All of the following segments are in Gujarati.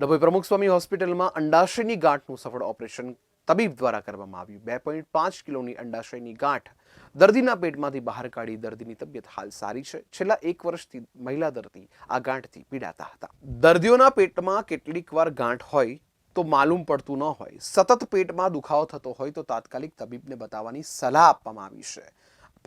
ડભોઈ પ્રમુખ સ્વામી હોસ્પિટલમાં અંડાશયની ગાંઠનું સફળ ઓપરેશન તબીબ દ્વારા કરવામાં આવ્યું. બે પોઈન્ટ પાંચ કિલોની અંડાશયની ગાંઠ દર્દીના પેટમાંથી બહાર કાઢી દર્દીની તબિયત હાલ સારી છે. છેલ્લા એક વર્ષથી મહિલા દર્દી આ ગાંઠથી પીડાતા હતા. દર્દીઓના પેટમાં કેટલીક વાર ગાંઠ હોય તો માલુમ પડતું ન હોય. સતત પેટમાં દુખાવો થતો હોય તો તાત્કાલિક તબીબને બતાવવાની સલાહ આપવામાં આવી છે.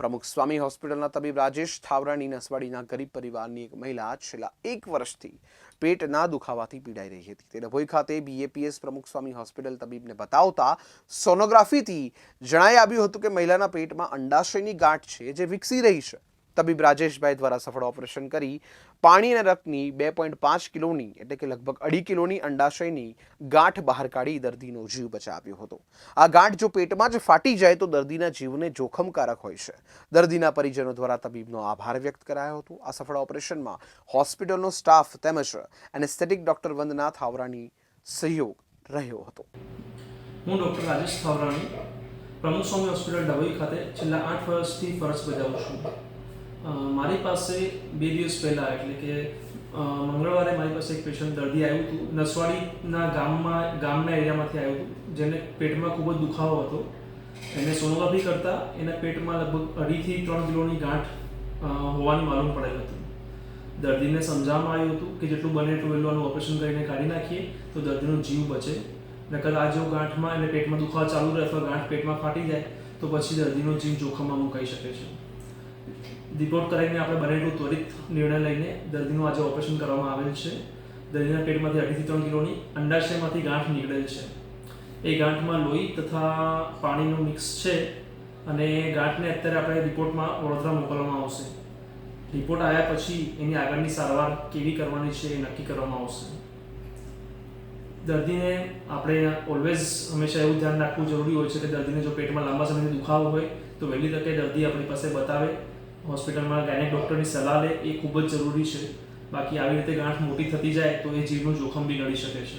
પ્રમુખ સ્વામી હોસ્પિટલના તબીબ રાજેશ થાવરાની નસવાડીના ગરીબ પરિવારની એક મહિલા છેલ્લા એક વર્ષથી પેટના દુખાવાથી પીડાઈ રહી હતી. તે ભોઈ ખાતે બીએપીએસ પ્રમુખ સ્વામી હોસ્પિટલ તબીબને બતાવતા સોનોગ્રાફીથી જણાઈ આવ્યું હતું કે મહિલાના પેટમાં અંડાશયની ગાંઠ છે જે વિકસી રહી છે. તબીબ રાજેશભાઈ દ્વારા સફળ ઓપરેશન કરી. પાણી અને રક્તની બે પોઈન્ટ પાંચ કિલોની એટલે કે લગભગ અઢી કિલોની અંડાશયની ગાંઠ બહાર કાઢી દર્દીનો જીવ બચાવ્યો હતો. આ ગાંઠ જો પેટમાં જ ફાટી જાય તો દર્દીના જીવને જોખમકારક હોય છે. દર્દીના પરિજનો દ્વારા તબીબનો આભાર વ્યક્ત કરાયો હતો. આ સફળ ઓપરેશનમાં હોસ્પિટલનો સ્ટાફ તેમજ એનેસ્થેટિક ડોક્ટર વંદના થાવરાની સહયોગ રહ્યો હતો. હું ડૉક્ટર રાજેશ થાવરાણી પ્રમુખ સ્વામી હોસ્પિટલ ડભોઈ ખાતે છેલ્લા આઠ વર્ષથી ફરજ બજાવું છું. મારી પાસે બે દિવસ પહેલાં, એટલે કે મંગળવારે મારી પાસે એક પેશન્ટ દર્દી આવ્યું હતું, નસવાડીના ગામમાં, ગામના એરિયામાંથી આવ્યું હતું, જેને પેટમાં ખૂબ જ દુખાવો હતો. એને સોનોગ્રાફી કરતાં એના પેટમાં લગભગ અઢીથી ત્રણ કિલોની ગાંઠ હોવાનું માલુમ પડેલ હતું. દર્દીને સમજાવવામાં આવ્યું હતું કે જેટલું બને એટલું વહેલું ઓપરેશન કરીને કાઢી નાખીએ, તો દર્દીનો જીવ બચે. નકર આ જો ગાંઠમાં એને પેટમાં દુખાવો ચાલુ રહે અથવા ગાંઠ પેટમાં ફાટી જાય, તો પછી દર્દીનો જીવ જોખમમાં મુકાઈ શકે છે. રિપોર્ટ કરાવીને આપણે બને એટલું ત્વરિત નિર્ણય લઈને દર્દીનું આજે ઓપરેશન કરવામાં આવેલ છે. દર્દીના પેટમાંથી અઢીથી ત્રણ કિલોની અંડાશયમાંથી ગાંઠ નીકળેલ છે. એ ગાંઠમાં લોહી તથા પાણીનું મિક્સ છે અને ગાંઠને અત્યારે આપણે રિપોર્ટમાં વડોદરા મોકલવામાં આવશે. રિપોર્ટ આવ્યા પછી એની આગળની સારવાર કેવી કરવાની છે એ નક્કી કરવામાં આવશે. દર્દીને આપણે ઓલવેઝ હંમેશા એવું ધ્યાન રાખવું જરૂરી હોય છે કે દર્દીને જો પેટમાં લાંબા સમયથી દુખાવો હોય, તો વહેલી તકે દર્દી આપણી પાસે બતાવે. હોસ્પિટલમાં ગાયનેક ડૉક્ટરની સલાહ લે, એ ખૂબ જ જરૂરી છે. બાકી આવી રીતે ગાંઠ મોટી થતી જાય, તો એ જીવનું જોખમ બી નડી શકે છે.